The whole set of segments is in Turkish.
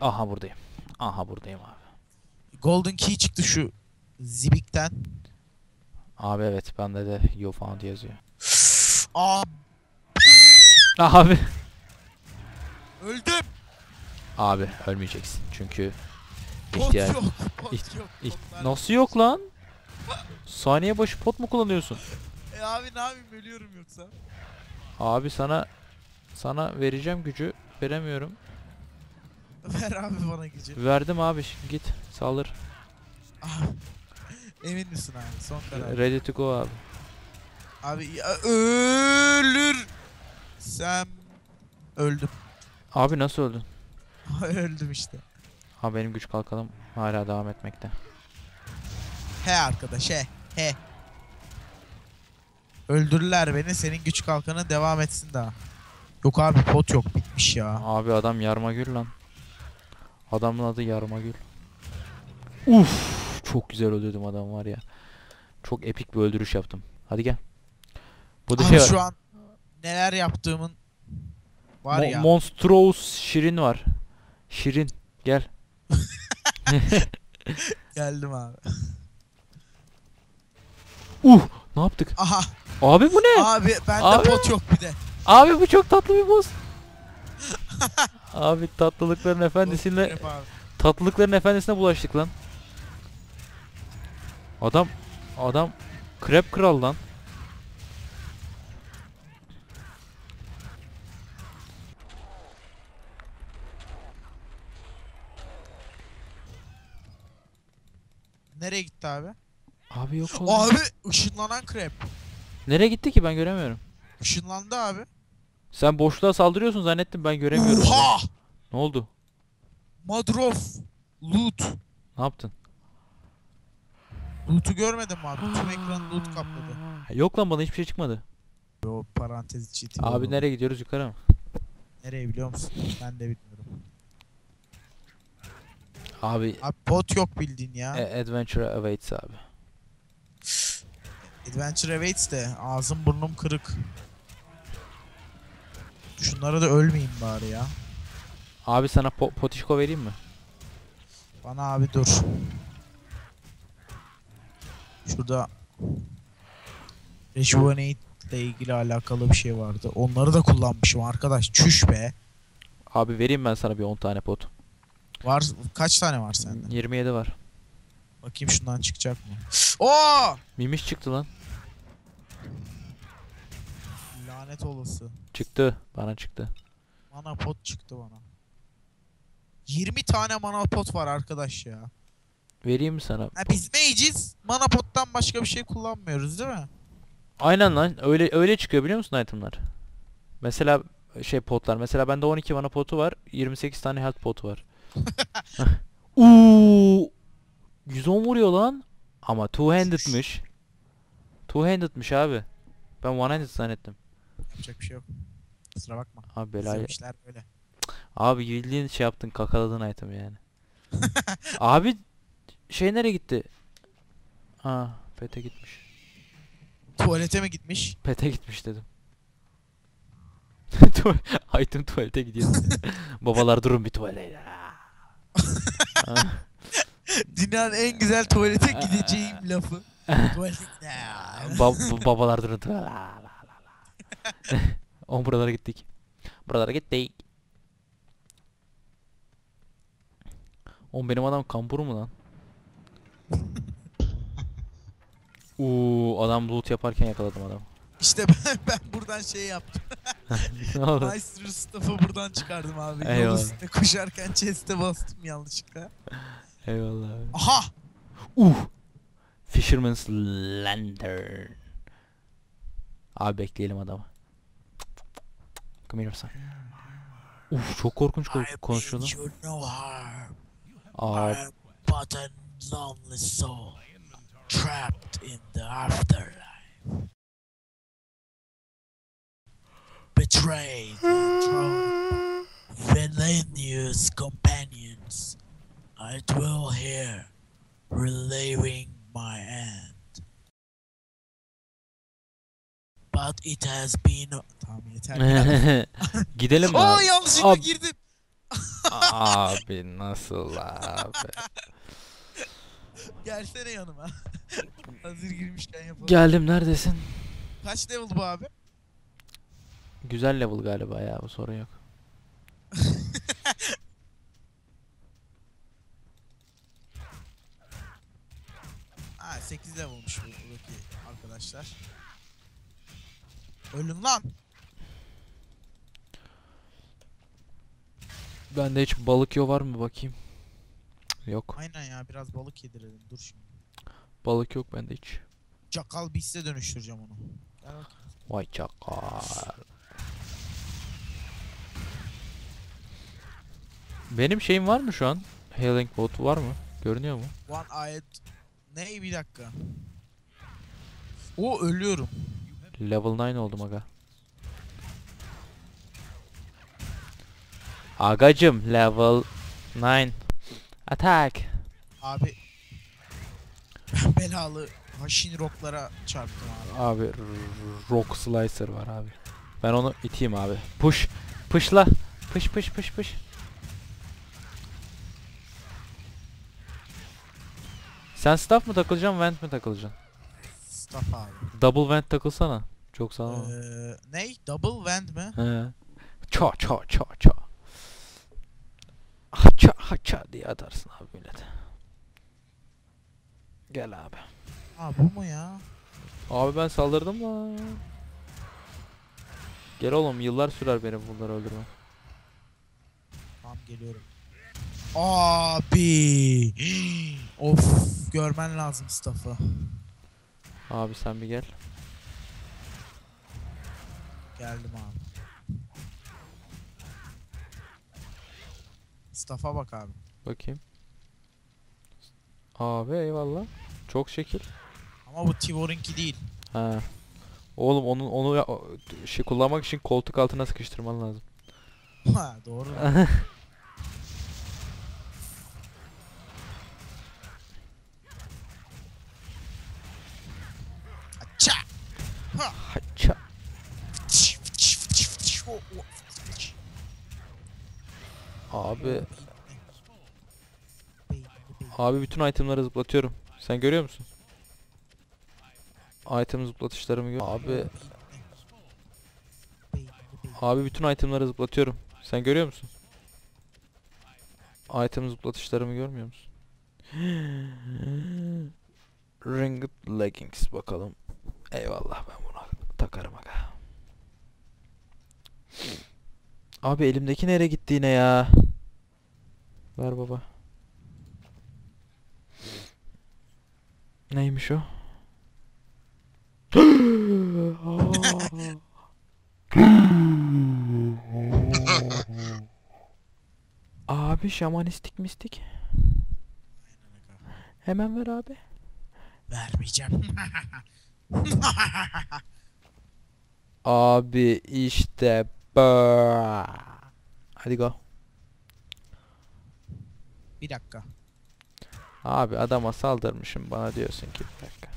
Aha buradayım. Aha buradayım abi. Golden Key çıktı şu zibikten. Abi evet bende de you found yazıyor. Aa Abi. öldüm. Abi ölmeyeceksin çünkü Pot ihtiyaç. yok. Pot iht- yok. iht-. Nasıl yok lan? Saniye başı pot mu kullanıyorsun? E abi ne yapayım ölüyorum yoksa. Abi sana sana vereceğim gücü veremiyorum. Ver abi bana gücü. Verdim abi şimdi git saldır. Emin misin abi? Son karar. Ready to go abi. Abi ya, ölür. Sen öldüm. Abi nasıl öldün? öldüm işte. Ha benim güç kalkalım hala devam etmekte. He arkadaş he. He. Öldürürler beni senin güç kalkanı devam etsin daha. Yok abi pot yok bitmiş ya. Abi adam Yarmagül lan. Adamın adı Yarmagül. Uf, çok güzel öldürdüm adam var ya. Çok epik bir öldürüş yaptım. Hadi gel. Bu da Abi şey var. şu an neler yaptığımın var Mo- ya. Monstrous Şirin var. Şirin gel. Geldim abi. Uh, ne yaptık? Aha Abi bu ne? abi bende Abi. pot yok bir de. Abi bu çok tatlı bir boss. Abi tatlılıkların abi. tatlılıkların efendisine bulaştık lan. Adam adam krep kral lan. Nereye gitti abi? Abi yok oldu. Abi ışınlanan krep. Nereye gitti ki ben göremiyorum. Işınlandı abi. Sen boşluğa saldırıyorsun zannettim ben göremiyorum. Oha! Ne oldu? Madrof. Loot. Ne yaptın? Loot'u görmedin mi abi? Tüm ekranı loot kapladı. Yok lan bana hiçbir şey çıkmadı. O parantez içi. Abi nereye gidiyoruz yukarı mı? Nereye biliyor musun? Ben de bilmiyorum. Abi Abi pot yok bildiğin ya. e, Adventure awaits abi. Adventure Awaits de ağzım burnum kırık. Şunlara da ölmeyeyim bari ya. Abi sana po- potişko vereyim mi? Bana abi dur. Şurada Rejuvenate ile ilgili alakalı bir şey vardı. Onları da kullanmışım arkadaş. Çüş be. Abi vereyim ben sana bir 10 tane pot. Var kaç tane var sende? 27 var. Bakayım şundan çıkacak mı? Oo! Mimiş çıktı lan. Lanet olası. Çıktı. Bana çıktı. Mana pot çıktı bana. 20 tane mana pot var arkadaş ya. Vereyim mi sana? Ha biz mage'iz. Mana pottan başka bir şey kullanmıyoruz değil mi? Aynen lan. Öyle öyle çıkıyor biliyor musun itemler? Mesela şey potlar. Mesela bende 12 mana potu var. 28 tane health potu var. Uuu. 110 vuruyor lan. Ama two handed'mış. Two handed'mış abi. Ben one handed zannettim. Yapacak bir şey yok. Kusura bakma. Abi belayı. işler böyle. Abi bildiğin şey yaptın kakaladın item yani. Abi şey nereye gitti? Ha, pete gitmiş. Tuvalete mi gitmiş? Pete gitmiş dedim. İtem tuvalete gidiyor. Babalar durun bir tuvalete. Dünyanın en güzel tuvalete gideceğim lafı. Tuvalete ba- ba- babalar durun. La. On buralara gittik. Buralara gittik. On benim adam kampuru mu lan? Uuu adam loot yaparken yakaladım adamı. İşte ben, ben buradan şey yaptım. ne oldu? Maestro staff'ı buradan çıkardım abi. Yol Eyvallah. üstünde koşarken chest'e bastım yanlışlıkla. Eyvallah abi. Aha! Uh. Fisherman's Lantern. Abi bekleyelim adamı. Come here son. Uf çok korkunç ko- konuşuyor lan. you no harm. Abi I'm but a lonely soul. Trapped in the afterlife. Betrayed and villainous companions. I dwell here, reliving my end. But it has been... Tamam yeter. Gidelim mi? Aa yanlışlıkla Abi- girdim. abi nasıl abi? Gelsene yanıma. Hazır girmişken yapalım. Geldim neredesin? Kaç level bu abi? Güzel level galiba ya bu sorun yok. Ha 8 level'mış bu buradaki arkadaşlar. Ölün lan. Bende hiç balık yo var mı bakayım? Yok. Aynen ya biraz balık yedirelim. Dur şimdi. Balık yok bende hiç. Çakal Beast'e dönüştüreceğim onu. Bak. Vay çakal. Benim şeyim var mı şu an? Healing bot var mı? Görünüyor mu? One eyed. Ne bir dakika. O ölüyorum. Level 9 oldum aga. Agacım level 9. Attack. Abi. Belalı Haşin Rock'lara çarptım abi. Abi Rock Slicer var abi. Ben onu iteyim abi. Push. Pushla. Push push push push. Sen staff mı takılacaksın, vent mi takılacaksın? Staff abi. Double vent takılsana. Çok sağ ol. Ee, ney? Double Wand mi? He. Ça ça ça ça. Haça haça diye atarsın abi millete. Gel abi. Ha bu mu ya? Abi ben saldırdım lan. Gel oğlum yıllar sürer benim bunları öldürmem. Tamam geliyorum. Abi. of görmen lazım staff'ı. Abi sen bir gel. Geldim abi. Staff'a bak abi. Bakayım. Abi eyvallah. Çok şekil. Ama bu Tivor'unki değil. Ha. Oğlum onun onu ya- şey kullanmak için koltuk altına sıkıştırman lazım. Ha doğru. Aça. Ha. Haça. Abi abi bütün itemları zıplatıyorum. Sen görüyor musun? Item zıplatışlarımı gör. Abi abi bütün itemları zıplatıyorum. Sen görüyor musun? Item zıplatışlarımı görmüyor musun? Ringed leggings bakalım. Eyvallah ben takarım aga. Abi elimdeki nereye gitti yine ya? Ver baba. Neymiş o? Abi şamanistik mistik. Hemen ver abi. Vermeyeceğim. Abi işte bu. Hadi go. Bir dakika. Abi adama saldırmışım bana diyorsun ki bir dakika.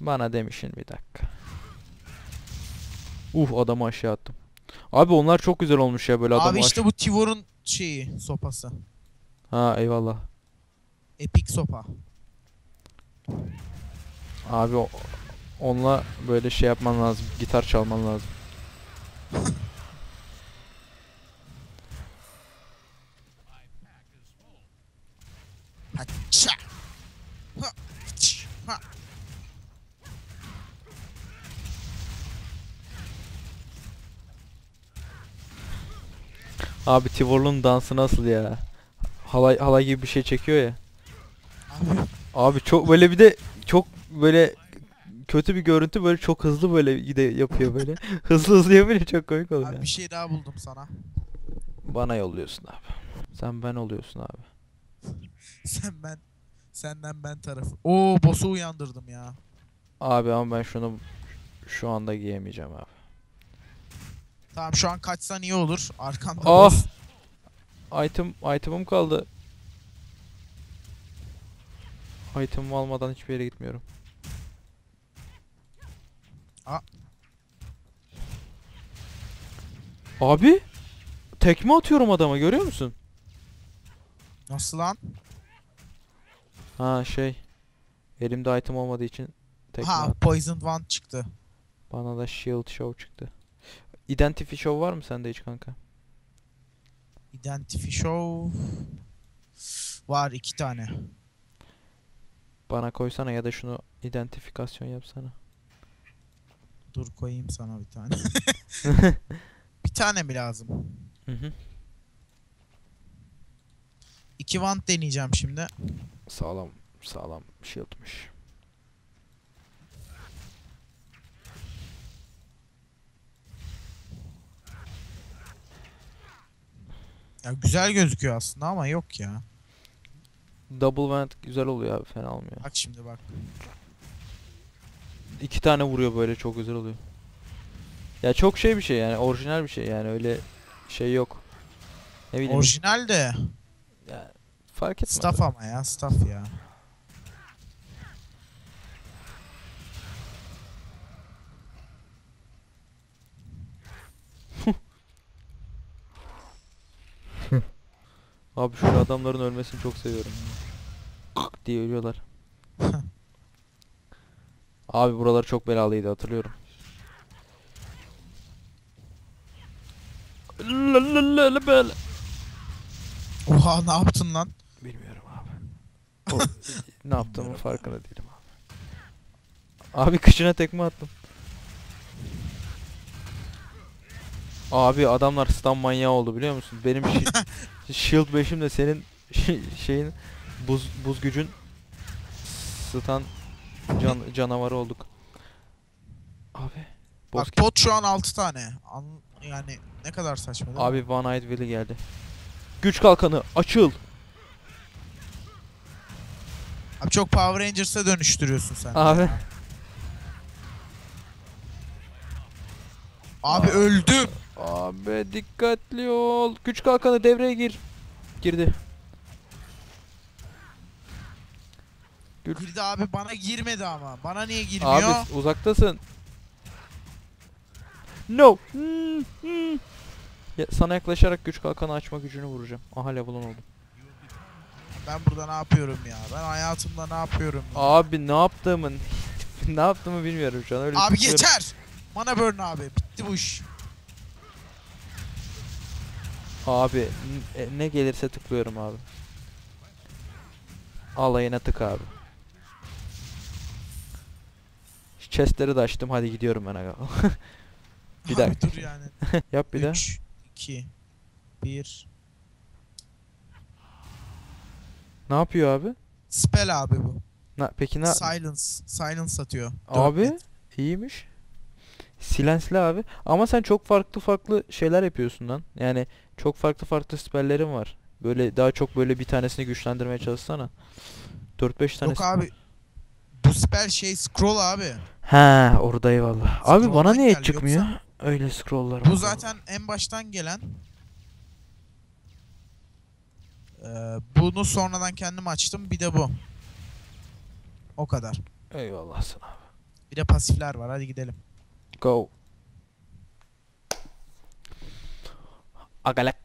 Bana demişin bir dakika. Uh adamı aşağı attım. Abi onlar çok güzel olmuş ya böyle adamı Abi işte bu Tivor'un şeyi sopası. Ha eyvallah. Epic sopa. Abi o- onunla böyle şey yapman lazım. Gitar çalman lazım. Abi Tivor'un dansı nasıl ya? Halay halay gibi bir şey çekiyor ya. Abi Abi çok böyle bir de çok böyle kötü bir görüntü böyle çok hızlı böyle gide yapıyor böyle. hızlı hızlı yapınca çok komik oluyor. Abi bir şey daha buldum sana. Bana yolluyorsun abi. Sen ben oluyorsun abi. Sen ben senden ben tarafı. Oo boss'u uyandırdım ya. Abi ama ben şunu şu anda giyemeyeceğim abi. Tamam şu an kaçsan iyi olur. Arkamda Ah! boss. Item item'ım kaldı. Item'ımı almadan hiçbir yere gitmiyorum. Aa. Abi tekme atıyorum adama görüyor musun? Nasıl lan? Ha şey. Elimde item olmadığı için tekme Ha at- Poison Wand çıktı. Bana da shield show çıktı. Identify show var mı sende hiç kanka? Identify Show. Var iki tane. Bana koysana ya da şunu identifikasyon yapsana. Dur koyayım sana bir tane. bir tane mi lazım? Hı hı. İki Wand deneyeceğim şimdi. Sağlam sağlam shield'mış. Ya güzel gözüküyor aslında ama yok ya. Double vent güzel oluyor abi fena olmuyor. Bak şimdi bak. İki tane vuruyor böyle çok güzel oluyor. Ya çok şey bir şey yani orijinal bir şey yani öyle şey yok. Ne bileyim Orijinal de. ya, fark etmez. Staff ama ya staff ya. Abi şöyle adamların ölmesini çok seviyorum. diye ölüyorlar. Abi buralar çok belalıydı hatırlıyorum. Oha ne yaptın lan? Bilmiyorum abi. O, ne yaptığımın farkında değilim abi. Abi kışına tekme attım. Abi adamlar stun manyağı oldu biliyor musun? Benim şi- shield 5'im de senin şeyin buz buz gücün stun can, canavarı olduk. Abi Bak pot şu an 6 tane. An yani ne kadar saçma değil? Abi One Eyed geldi. Güç kalkanı açıl. Abi çok Power Rangers'a dönüştürüyorsun sen. Abi. ya. Abi Aa. öldüm. Abi dikkatli ol. Güç kalkanı devreye gir. Girdi. Güç. Girdi abi bana girmedi ama. Bana niye girmiyor? Abi uzaktasın. No. Hmm, hmm. Ya, sana yaklaşarak güç kalkanı açma gücünü vuracağım. Aha level'ın oldum. Ben burada ne yapıyorum ya? Ben hayatımda ne yapıyorum ya? Abi ne yaptığımın ne yaptığımı bilmiyorum şu an öyle Abi tıklıyorum. yeter. Mana burn abi. Bitti bu iş. Abi e, ne gelirse tıklıyorum abi. Alayına tık abi. Chestleri de açtım hadi gidiyorum ben aga. Bir dakika. dur yani. Yap bir daha. 3, 2, 1. Ne yapıyor abi? Spell abi bu. Na, peki ne? Silence. Silence atıyor. Dört Abi net. iyiymiş. Silensli abi. Ama sen çok farklı farklı şeyler yapıyorsun lan. Yani çok farklı farklı spelllerin var. Böyle daha çok böyle bir tanesini güçlendirmeye çalışsana. 4-5 tane. Yok abi. Bu spell şey scroll abi. Ha orada eyvallah. Abi bana niye geldi, çıkmıyor? yoksa- Öyle scrolllar. Bu var. zaten en baştan gelen. Ee, bunu sonradan kendim açtım. Bir de bu. O kadar. Eyvallah sana. Bir de pasifler var. Hadi gidelim. Go. Agalak